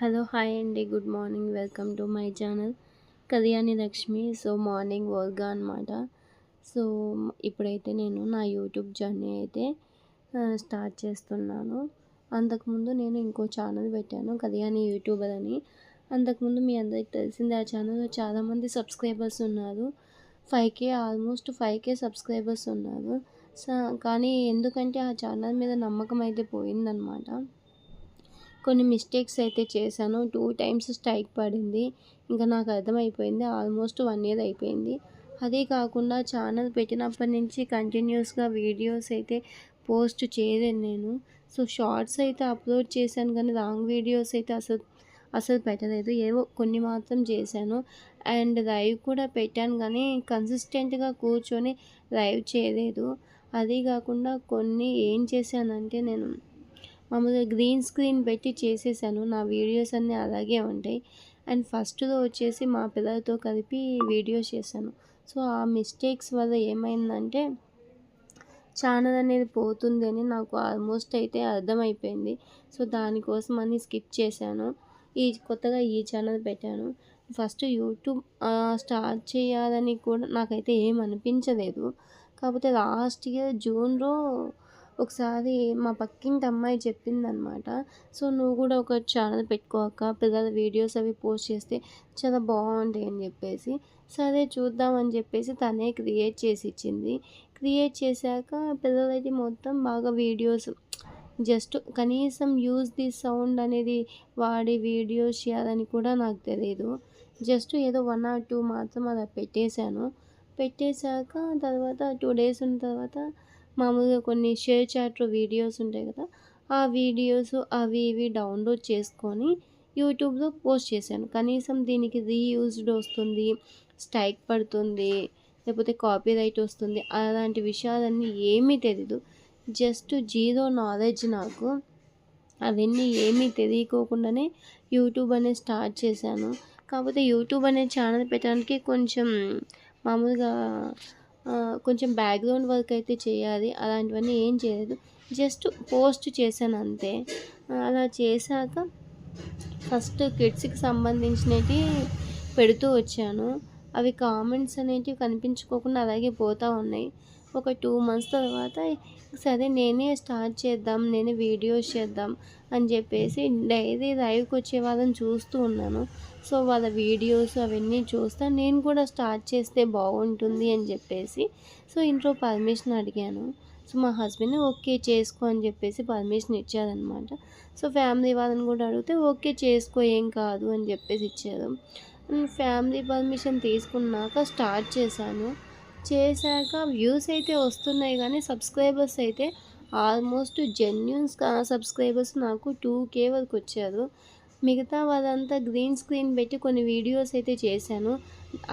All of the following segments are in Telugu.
హలో హాయ్ అండి. Good morning. Welcome to my channel Kalyani Lakshmi. So morning వర్క్గా అనమాట సో ఇప్పుడైతే నేను నా యూట్యూబ్ జర్నీ అయితే స్టార్ట్ చేస్తున్నాను. అంతకుముందు నేను ఇంకో ఛానల్ పెట్టాను కళ్యాణి యూట్యూబర్ అని. అంతకుముందు మీ అందరికి తెలిసింది ఆ ఛానల్లో చాలామంది సబ్స్క్రైబర్స్ ఉన్నారు. Five K almost five K subscribers ఉన్నారు. సో కానీ ఎందుకంటే ఆ ఛానల్ మీద నమ్మకం అయితే పోయిందనమాట కొన్ని మిస్టేక్స్ అయితే చేశాను. టూ టైమ్స్ స్ట్రైక్ పడింది. ఇంకా నాకు అర్థమైపోయింది. ఆల్మోస్ట్ వన్ ఇయర్ అయిపోయింది. అదే కాకుండా ఛానల్ పెట్టినప్పటి నుంచి కంటిన్యూస్గా వీడియోస్ అయితే పోస్ట్ చేయలేను నేను. సో షార్ట్స్ అయితే అప్లోడ్ చేశాను కానీ లాంగ్ వీడియోస్ అయితే అసలు అసలు పెట్టలేదు. ఏవో కొన్ని మాత్రం చేశాను. అండ్ లైవ్ కూడా పెట్టాను కానీ కన్సిస్టెంట్గా కూర్చొని లైవ్ చేయలేదు. అదే కాకుండా కొన్ని ఏం చేశానంటే నేను మామూలుగా గ్రీన్ స్క్రీన్ పెట్టి చేసేసాను. నా వీడియోస్ అన్నీ అలాగే ఉంటాయి. అండ్ ఫస్ట్లో వచ్చేసి మా పిల్లలతో కలిపి వీడియోస్ చేశాను. సో ఆ మిస్టేక్స్ వల్ల ఏమైందంటే ఛానల్ అనేది పోతుంది అని నాకు ఆల్మోస్ట్ అయితే అర్థమైపోయింది. సో దానికోసం అని స్కిప్ చేశాను. ఈ కొత్తగా ఈ ఛానల్ పెట్టాను. ఫస్ట్ యూట్యూబ్ స్టార్ట్ చేయాలని కూడా నాకైతే ఏం అనిపించలేదు. కాకపోతే లాస్ట్ ఇయర్ జూన్లో ఒకసారి మా పక్కింటి అమ్మాయి చెప్పిందనమాట సో నువ్వు కూడా ఒక ఛానల్ పెట్టుకోక పిల్లల వీడియోస్ అవి పోస్ట్ చేస్తే చాలా బాగుంటాయి అని చెప్పేసి. సరే చూద్దామని చెప్పేసి తనే క్రియేట్ చేసి ఇచ్చింది. క్రియేట్ చేశాక పిల్లలైతే మొత్తం బాగా వీడియోస్ జస్ట్ కనీసం యూజ్ ది సౌండ్ అనేది వాడి వీడియోస్ చేయాలని కూడా నాకు తెలియదు జస్ట్ ఏదో వన్ ఆర్ టూ మాత్రం అలా పెట్టేశాను. పెట్టేశాక తర్వాత టూ డేస్ ఉన్న తర్వాత మామూలుగా కొన్ని షేర్ చాట్ వీడియోస్ ఉంటాయి కదా ఆ వీడియోస్ అవి ఇవి డౌన్లోడ్ చేసుకొని యూట్యూబ్లో పోస్ట్ చేశాను. కనీసం దీనికి రీయూజ్డ్ వస్తుంది స్ట్రైక్ పడుతుంది లేకపోతే కాపీ రైట్ వస్తుంది అలాంటి విషయాలన్నీ ఏమీ తెలీదు. జస్ట్ జీరో నాలెడ్జ్ నాకు. అవన్నీ ఏమీ తెలియకోకుండానే యూట్యూబ్ అనేది స్టార్ట్ చేశాను. కాకపోతే యూట్యూబ్ అనే ఛానల్ పెట్టడానికి కొంచెం మామూలుగా కొంచెం బ్యాక్గ్రౌండ్ వర్క్ అయితే చేయాలి. అలాంటివన్నీ ఏం చేయలేదు. జస్ట్ పోస్ట్ చేశాను అంతే. అలా చేశాక ఫస్ట్ కిడ్స్కి సంబంధించినవి పెడుతూ వచ్చాను. అవి కామెంట్స్ అనేటివి కనిపించుకోకుండా అలాగే పోతూ ఉన్నాయి. ఒక టూ మంత్స్ తర్వాత సరే నేనే స్టార్ట్ చేద్దాం నేనే వీడియోస్ చేద్దాం అని చెప్పేసి డైలీ లైవ్కి వచ్చే వాళ్ళని చూస్తూ ఉన్నాను. సో వాళ్ళ వీడియోస్ అవన్నీ చూస్తా నేను కూడా స్టార్ట్ చేస్తే బాగుంటుంది అని చెప్పేసి సో ఇంట్లో పర్మిషన్ అడిగాను. సో మా హస్బెండ్ ఓకే చేసుకో అని చెప్పేసి పర్మిషన్ ఇచ్చారనమాట. సో ఫ్యామిలీ వాళ్ళని కూడా అడిగితే ఓకే చేసుకో ఏం కాదు అని చెప్పేసి ఇచ్చారు. ఫ్యామిలీ పర్మిషన్ తీసుకున్నాక స్టార్ట్ చేశాను. చేశాక వ్యూస్ అయితే వస్తున్నాయి కానీ సబ్స్క్రైబర్స్ అయితే ఆల్మోస్ట్ జెన్యున్స్ సబ్స్క్రైబర్స్ నాకు టూ కే వరకు వచ్చారు. మిగతా వాళ్ళంతా గ్రీన్ స్క్రీన్ పెట్టి కొన్ని వీడియోస్ అయితే చేశాను.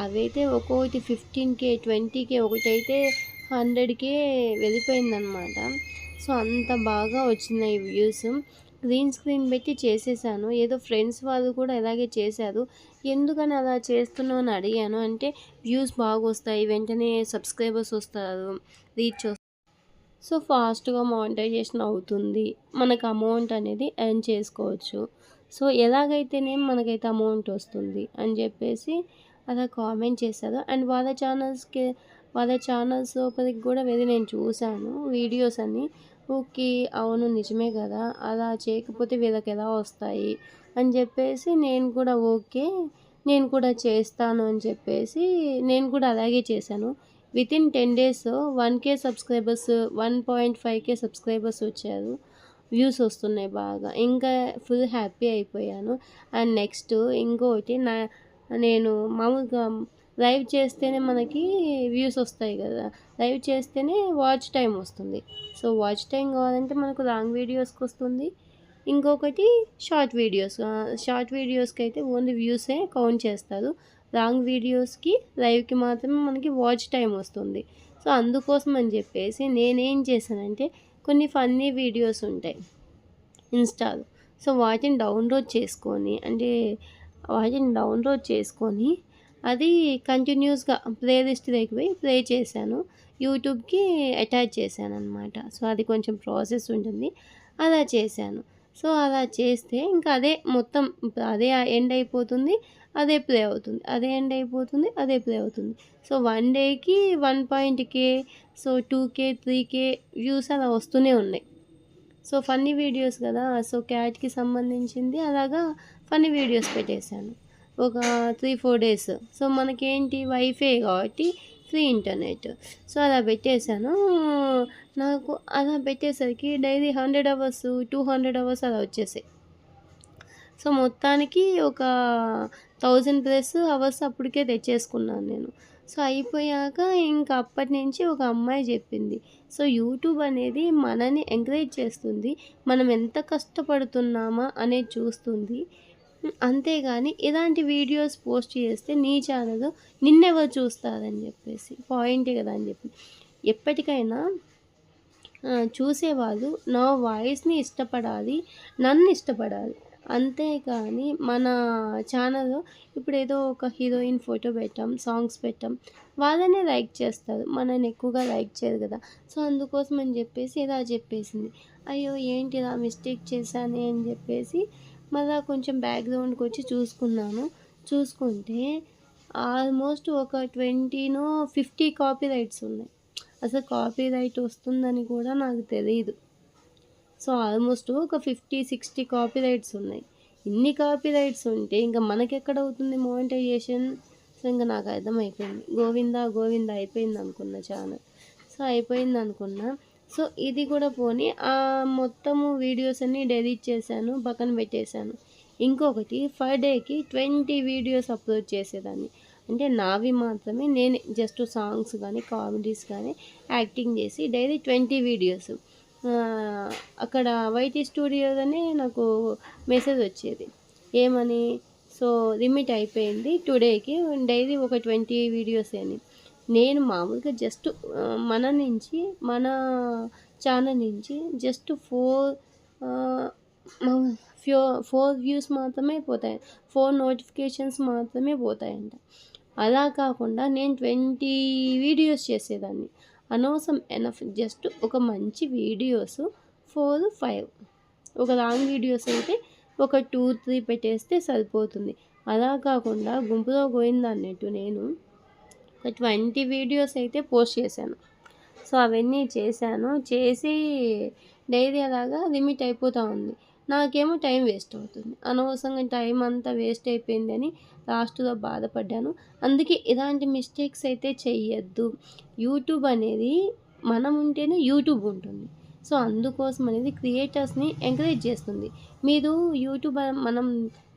అవైతే ఒక్కొక్కటి ఫిఫ్టీన్ కే ట్వంటీ కే ఒకటైతే హండ్రెడ్కే వెళ్ళిపోయిందనమాట సో అంత బాగా వచ్చినాయి వ్యూస్. గ్రీన్ స్క్రీన్ పెట్టి చేసేసాను. ఏదో ఫ్రెండ్స్ వాళ్ళు కూడా ఇలాగే చేశారు. ఎందుకని అలా చేస్తున్నావు అని అడిగాను. అంటే వ్యూస్ బాగా వస్తాయి వెంటనే సబ్స్క్రైబర్స్ వస్తారు రీచ్ వస్తారు సో ఫాస్ట్గా మానిటైజేషన్ అవుతుంది. మనకు అమౌంట్ అనేది ఎర్న్ చేసుకోవచ్చు. సో ఎలాగైతేనే మనకైతే అమౌంట్ వస్తుంది అని చెప్పేసి అలా కామెంట్ చేశారు. అండ్ వాళ్ళ ఛానల్స్కి వాళ్ళ ఛానల్స్ లోపలికి కూడా వెళ్ళి నేను చూశాను. వీడియోస్ అన్ని. ఓకే అవును నిజమే కదా. అలా చేయకపోతే వీళ్ళకి ఎలా వస్తాయి? అని చెప్పేసి నేను కూడా ఓకే నేను కూడా చేస్తాను అని చెప్పేసి నేను కూడా అలాగే చేశాను. With in ten days one K subscribers one point five K subscribers వచ్చారు. వ్యూస్ వస్తున్నాయి బాగా. ఇంకా ఫుల్ హ్యాపీ అయిపోయాను. అండ్ నెక్స్ట్ ఇంకోటి నా నేను మామూలుగా లైవ్ చేస్తేనే మనకి వ్యూస్ వస్తాయి కదా. లైవ్ చేస్తేనే వాచ్ టైం వస్తుంది. సో వాచ్ టైం కావాలంటే మనకు లాంగ్ వీడియోస్కి వస్తుంది. ఇంకొకటి షార్ట్ వీడియోస్. షార్ట్ వీడియోస్కి అయితే ఓన్లీ వ్యూసే కౌంట్ చేస్తారు. లాంగ్ వీడియోస్కి లైవ్కి మాత్రమే మనకి వాచ్ టైం వస్తుంది. సో అందుకోసం అని చెప్పేసి నేనేం చేశానంటే కొన్ని ఫన్నీ వీడియోస్ ఉంటాయి. ఇన్స్టాలో. సో వాటిని డౌన్లోడ్ చేసుకొని అంటే వాటిని డౌన్లోడ్ చేసుకొని అది కంటిన్యూస్గా ప్లేలిస్ట్ దగ్గర పోయి ప్లే చేశాను. యూట్యూబ్కి అటాచ్ చేశాను అనమాట సో అది కొంచెం ప్రాసెస్ ఉంటుంది. అలా చేశాను. సో అలా చేస్తే ఇంకా అదే మొత్తం అదే ఎండ్ అయిపోతుంది అదే ప్లే అవుతుంది. అదే ఎండ్ అయిపోతుంది అదే ప్లే అవుతుంది. సో వన్ డేకి one point K so two K three K views అలా వస్తూనే ఉన్నాయి. సో ఫన్నీ వీడియోస్ కదా. సో క్యాట్కి సంబంధించింది అలాగా ఫన్నీ వీడియోస్ పెట్టేశాను. ఒక త్రీ ఫోర్ డేస్ సో మనకేంటి? వైఫై కాబట్టి ఫ్రీ ఇంటర్నెట్ సో అలా పెట్టేశాను. నాకు అలా పెట్టేసరికి daily hundred hours two hundred hours అలా వచ్చేసాయి. సో మొత్తానికి ఒక థౌజండ్ ప్లస్ అవర్స్ అప్పటికే తెచ్చేసుకున్నాను నేను. సో అయిపోయాక ఇంకా అప్పటి నుంచి ఒక అమ్మాయి చెప్పింది. సో యూట్యూబ్ అనేది మనని ఎంకరేజ్ చేస్తుంది. మనం ఎంత కష్టపడుతున్నామా అనేది చూస్తుంది. అంతేగాని ఇలాంటి వీడియోస్ పోస్ట్ చేస్తే నీ ఛానల్ నిన్నెవరు చూస్తారని చెప్పేసి పాయింటే కదా అని చెప్పి. ఎప్పటికైనా చూసేవాళ్ళు నా వాయిస్ని ఇష్టపడాలి నన్ను ఇష్టపడాలి. అంతేకాని మన ఛానల్లో ఇప్పుడు ఏదో ఒక హీరోయిన్ ఫోటో పెట్టాం సాంగ్స్ పెట్టాం వాళ్ళనే లైక్ చేస్తారు. మనని ఎక్కువగా లైక్ చేయరు కదా. సో అందుకోసం అని చెప్పేసి ఇలా చెప్పేసింది. అయ్యో ఏంటి ఇలా మిస్టేక్ చేశానే అని చెప్పేసి మళ్ళీ కొంచెం బ్యాక్గ్రౌండ్కి వచ్చి చూసుకున్నాను. చూసుకుంటే ఆల్మోస్ట్ ఒక ట్వంటీనో ఫిఫ్టీ కాపీ రైట్స్ ఉన్నాయి. అసలు కాపీ రైట్ వస్తుందని కూడా నాకు తెలియదు సో ఆల్మోస్ట్ ఒక ఫిఫ్టీ సిక్స్టీ కాపీ రైట్స్ ఉన్నాయి. ఇన్ని కాపీ రైట్స్ ఉంటే ఇంకా మనకెక్కడ అవుతుంది మోనిటైజేషన్ సో ఇంకా నాకు అర్థమైపోయింది. గోవిందా గోవింద అయిపోయింది అనుకున్న ఛానల్ సో అయిపోయింది అనుకున్నా సో ఇది కూడా పోని. ఆ మొత్తము వీడియోస్ అన్నీ డెలీట్ చేశాను పక్కన పెట్టేశాను. ఇంకొకటి ఫర్ డేకి ట్వంటీ వీడియోస్ అప్లోడ్ చేసేదాన్ని. అంటే నావి మాత్రమే నేను జస్ట్ సాంగ్స్ కానీ కామెడీస్ కానీ యాక్టింగ్ చేసి డైలీ ట్వంటీ వీడియోస్. అక్కడ వైటీ స్టూడియోలోనే నాకు మెసేజ్ వచ్చేది. ఏమని? సో లిమిట్ అయిపోయింది. టుడేకి డైలీ ఒక ట్వంటీ వీడియోస్ అని నేను మామూలుగా జస్ట్ మన నుంచి మన ఛానల్ నుంచి just four few four views మాత్రమే పోతాయి. ఫోర్ నోటిఫికేషన్స్ మాత్రమే పోతాయంట. అలా కాకుండా నేను ట్వంటీ వీడియోస్ చేసేదాన్ని. అనవసరం ఎనఫ్ జస్ట్ ఒక మంచి వీడియోస్ ఫోర్ ఫైవ్ ఒక లాంగ్ వీడియోస్ అయితే ఒక టూ త్రీ పెట్టేస్తే సరిపోతుంది. అలా కాకుండా గుంపులో పోయిందన్నట్టు నేను ఒక ట్వంటీ వీడియోస్ అయితే పోస్ట్ చేశాను. సో అవన్నీ చేశాను. చేసి డైరీ అలాగా లిమిట్ అయిపోతూ ఉంది. నాకేమో టైం వేస్ట్ అవుతుంది. అనవసరంగా టైం అంతా వేస్ట్ అయిపోయిందని లాస్ట్లో బాధపడ్డాను. అందుకే ఇలాంటి మిస్టేక్స్ అయితే చెయ్యొద్దు. యూట్యూబ్ అనేది మనం ఉంటేనే యూట్యూబ్ ఉంటుంది. సో అందుకోసం అనేది క్రియేటర్స్ని ఎంకరేజ్ చేస్తుంది. మీరు యూట్యూబ్ మనం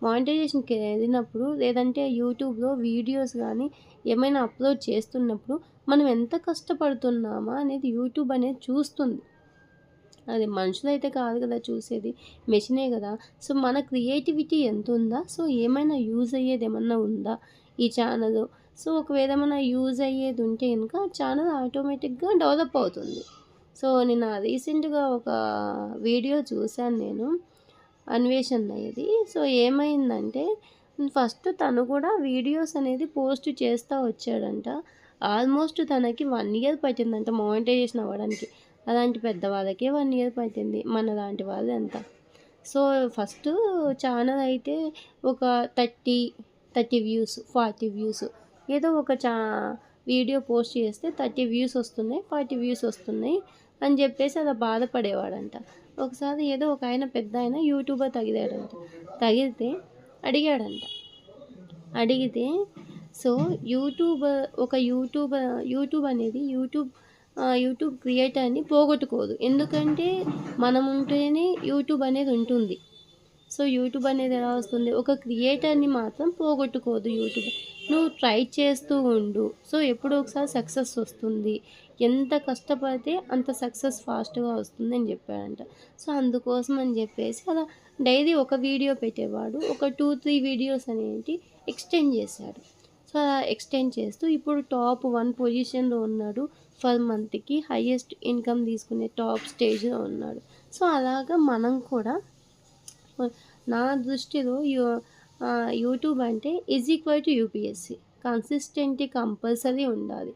మానిటైజేషన్కి వెళ్ళినప్పుడు లేదంటే యూట్యూబ్లో వీడియోస్ కానీ ఏమైనా అప్లోడ్ చేస్తున్నప్పుడు మనం ఎంత కష్టపడుతున్నామా అనేది యూట్యూబ్ అనేది చూస్తుంది. అది మనుషులైతే కాదు కదా చూసేది మెషినే కదా. సో మన క్రియేటివిటీ ఎంత ఉందా సో ఏమైనా యూజ్ అయ్యేది ఏమన్నా ఉందా ఈ ఛానల్ సో ఒకవేళ ఏమైనా యూజ్ అయ్యేది ఉంటే కనుక ఛానల్ ఆటోమేటిక్గా డెవలప్ అవుతుంది. సో నేను రీసెంట్గా ఒక వీడియో చూశాను నేను. అన్వేషణ అయ్యేది. సో ఏమైందంటే ఫస్ట్ తను కూడా వీడియోస్ అనేది పోస్ట్ చేస్తూ వచ్చాడంట. ఆల్మోస్ట్ తనకి వన్ ఇయర్ పట్టిందంట మానిటైజేషన్ అవ్వడానికి. అలాంటి పెద్దవాళ్ళకే వన్ ఇయర్ పట్టింది. మన లాంటి వాళ్ళు ఎంత? సో ఫస్ట్ ఛానల్ అయితే ఒక thirty thirty views forty views. ఏదో ఒక చా వీడియో పోస్ట్ చేస్తే థర్టీ వ్యూస్ వస్తున్నాయి ఫార్టీ వ్యూస్ వస్తున్నాయి అని చెప్పేసి అలా బాధపడేవాడంట. ఒకసారి ఏదో ఒక ఆయన పెద్ద ఆయన యూట్యూబర్ తగిలాడంట. తగిలితే అడిగాడంట. అడిగితే సో యూట్యూబ్ ఒక యూట్యూబ్ యూట్యూబ్ అనేది యూట్యూబ్ యూట్యూబ్ క్రియేటర్ని పోగొట్టుకోదు. ఎందుకంటే మనం ఉంటేనే యూట్యూబ్ అనేది ఉంటుంది. సో యూట్యూబ్ అనేది ఎలా వస్తుంది? ఒక క్రియేటర్ని మాత్రం పోగొట్టుకోదు యూట్యూబ్. నువ్వు ట్రై చేస్తూ ఉండు. సో ఎప్పుడో ఒకసారి సక్సెస్ వస్తుంది. ఎంత కష్టపడితే అంత సక్సెస్ ఫాస్ట్గా వస్తుంది అని చెప్పాడంట. సో అందుకోసం అని చెప్పేసి అలా డైలీ ఒక వీడియో పెట్టేవాడు. ఒక టూ త్రీ వీడియోస్ అనేవి ఎక్స్టెండ్ చేశాడు. సో అలా ఎక్స్టెండ్ చేస్తూ ఇప్పుడు టాప్ వన్ పొజిషన్లో ఉన్నాడు. ఫర్ మంత్కి హయ్యెస్ట్ ఇన్కమ్ తీసుకునే టాప్ స్టేజ్లో ఉన్నాడు. సో అలాగా మనం కూడా నా దృష్టిలో యూ యూట్యూబ్ అంటే is equal to UPSC consistent compulsory ఉండాలి.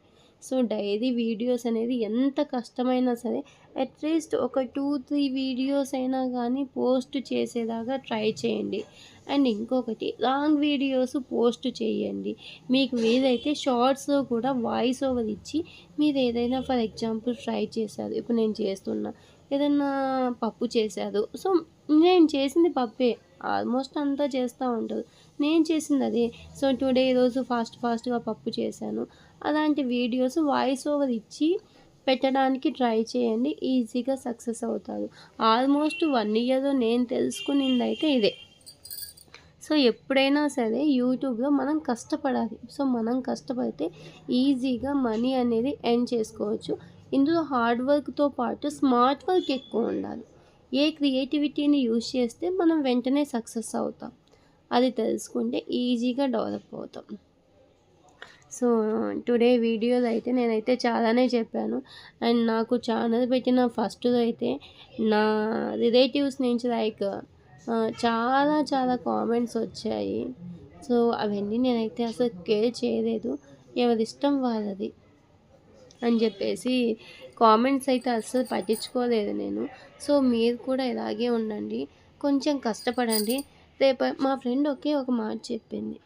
సో డైలీ వీడియోస్ అనేది ఎంత కష్టమైనా సరే అట్లీస్ట్ ఒక టూ త్రీ వీడియోస్ అయినా కానీ పోస్ట్ చేసేలాగా ట్రై చేయండి. అండ్ ఇంకొకటి లాంగ్ వీడియోస్ పోస్ట్ చేయండి. మీకు వీలైతే షార్ట్స్లో కూడా వాయిస్ ఓవర్ ఇచ్చి మీరు ఏదైనా ఫర్ ఎగ్జాంపుల్ ట్రై చేశారు. ఇప్పుడు నేను చేస్తున్నా. ఏదన్నా పప్పు చేశారు. సో నేను చేసింది పప్పే. ఆల్మోస్ట్ అంతా చేస్తూ ఉంటారు నేను చేసింది అదే సో టుడే ఈరోజు ఫాస్ట్ ఫాస్ట్గా పప్పు చేశాను. అలాంటి వీడియోస్ వాయిస్ ఓవర్ ఇచ్చి పెట్టడానికి ట్రై చేయండి. ఈజీగా సక్సెస్ అవుతారు. ఆల్మోస్ట్ వన్ ఇయర్లో నేను తెలుసుకునింది అయితే ఇదే. సో ఎప్పుడైనా సరే యూట్యూబ్లో మనం కష్టపడాలి. సో మనం కష్టపడితే ఈజీగా మనీ అనేది ఎర్న్ చేసుకోవచ్చు. ఇందులో హార్డ్ వర్క్తో పాటు స్మార్ట్ వర్క్ ఎక్కువ ఉండాలి. ఏ క్రియేటివిటీని యూజ్ చేస్తే మనం వెంటనే సక్సెస్ అవుతాం. అది తెలుసుకుంటే ఈజీగా డెవలప్ అవుతాం. సో టుడే వీడియోలో అయితే నేనైతే చాలానే చెప్పాను. అండ్ నాకు ఛానల్ పెట్టిన ఫస్ట్లో అయితే నా రిలేటివ్స్ నుంచి లైక్ చాలా చాలా కామెంట్స్ వచ్చాయి. సో అవన్నీ నేనైతే అసలు కేర్ చేయలేదు. ఎవరిష్టం వాళ్ళది అని చెప్పేసి కామెంట్స్ అయితే అస్సలు పట్టించుకోలేదు నేను. సో మీరు కూడా ఇలాగే ఉండండి. కొంచెం కష్టపడండి. రేపటి మా ఫ్రెండ్ ఒకే ఒక మాట చెప్పింది.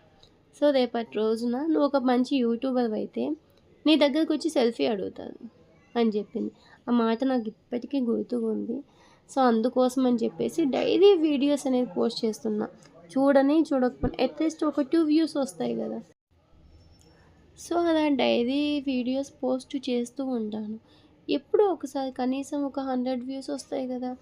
సో రేపటి రోజున నువ్వు ఒక మంచి యూట్యూబర్ అయితే నీ దగ్గరకు వచ్చి సెల్ఫీ అడుగుతారు అని చెప్పింది. ఆ మాట నాకు ఇప్పటికీ గుర్తుకుంది. సో అందుకోసం అని చెప్పేసి డైలీ వీడియోస్ అనేది పోస్ట్ చేస్తున్నా. చూడని చూడకపోయినా అట్లీస్ట్ ఒక టూ వ్యూస్ వస్తాయి కదా. సో అలా డైలీ వీడియోస్ పోస్ట్ చేస్తూ ఉంటాను. ఎప్పుడో ఒకసారి కనీసం ఒక హండ్రెడ్ వ్యూస్ వస్తాయి కదా.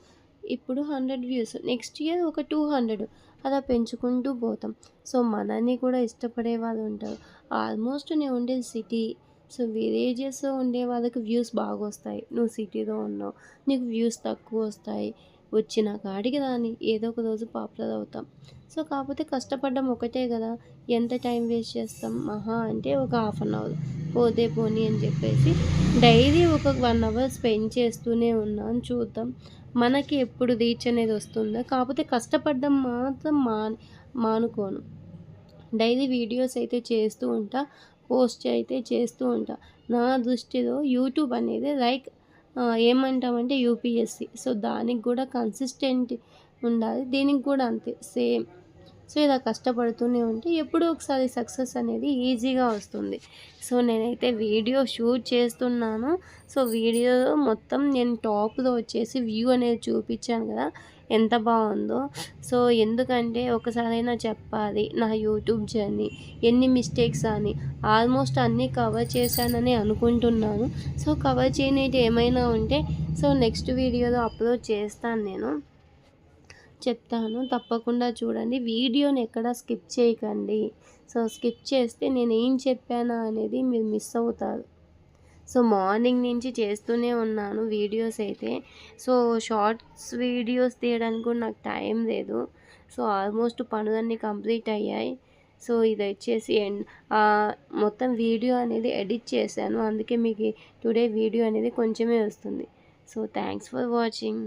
ఇప్పుడు హండ్రెడ్ వ్యూస్ నెక్స్ట్ ఇయర్ ఒక టూ హండ్రెడ్ అలా పెంచుకుంటూ పోతాం. సో మనల్ని కూడా ఇష్టపడే వాళ్ళు ఉంటారు. ఆల్మోస్ట్ నేను ఉండేది సిటీ సో విలేజెస్లో ఉండే వాళ్ళకి వ్యూస్ బాగా వస్తాయి. నువ్వు సిటీలో ఉన్నావు నీకు వ్యూస్ తక్కువ వస్తాయి. వచ్చిన కాడికి రాని ఏదో ఒక రోజు పాపులర్ అవుతాం. సో కాకపోతే కష్టపడ్డం ఒకటే కదా. ఎంత టైం వేస్ట్ చేస్తాం? మహా అంటే ఒక హాఫ్ అన్ అవర్. పోతే పోనీ అని చెప్పేసి డైలీ ఒక వన్ అవర్ స్పెండ్ చేస్తూనే ఉన్నాను చూద్దాం మనకి ఎప్పుడు రీచ్ అనేది వస్తుందో. కాకపోతే కష్టపడ్డం మాత్రం మా మానుకోను. డైలీ వీడియోస్ అయితే చేస్తూ ఉంటా పోస్ట్ అయితే చేస్తూ ఉంటా. నా దృష్టిలో యూట్యూబ్ అనేది లైక్ ఏమంటామంటే యూపీఎస్సి. సో దానికి కూడా కన్సిస్టెంట్ ఉండాలి. దీనికి కూడా అంతే. సేమ్. సో ఇలా కష్టపడుతూనే ఉంటే ఎప్పుడూ ఒకసారి సక్సెస్ అనేది ఈజీగా వస్తుంది. సో నేనైతే వీడియో షూట్ చేస్తున్నాను. సో వీడియో మొత్తం నేను టాప్లో వచ్చేసి వ్యూ అనేది చూపించాను కదా ఎంత బాగుందో. సో ఎందుకంటే ఒకసారైనా చెప్పాలి నా యూట్యూబ్ జర్నీ ఎన్ని మిస్టేక్స్ అని ఆల్మోస్ట్ అన్నీ కవర్ చేశానని అనుకుంటున్నాను. సో కవర్ చేయనివి ఏమైనా ఉంటే సో నెక్స్ట్ వీడియోలో అప్లోడ్ చేస్తాను నేను. చెప్తాను. తప్పకుండా చూడండి. వీడియోని ఎక్కడ స్కిప్ చేయకండి. సో స్కిప్ చేస్తే నేను ఏం చెప్పానా అనేది మీరు మిస్ అవుతారు. సో మార్నింగ్ నుంచి చేస్తూనే ఉన్నాను వీడియోస్ అయితే. సో షార్ట్స్ వీడియోస్ తీయడానికి కూడా నాకు టైం లేదు. సో ఆల్మోస్ట్ పనులన్నీ కంప్లీట్ అయ్యాయి. సో ఇది వచ్చేసి ఎండ్ మొత్తం వీడియో అనేది ఎడిట్ చేశాను. అందుకే మీకు టుడే వీడియో అనేది కొంచెమే వస్తుంది. So thanks for watching.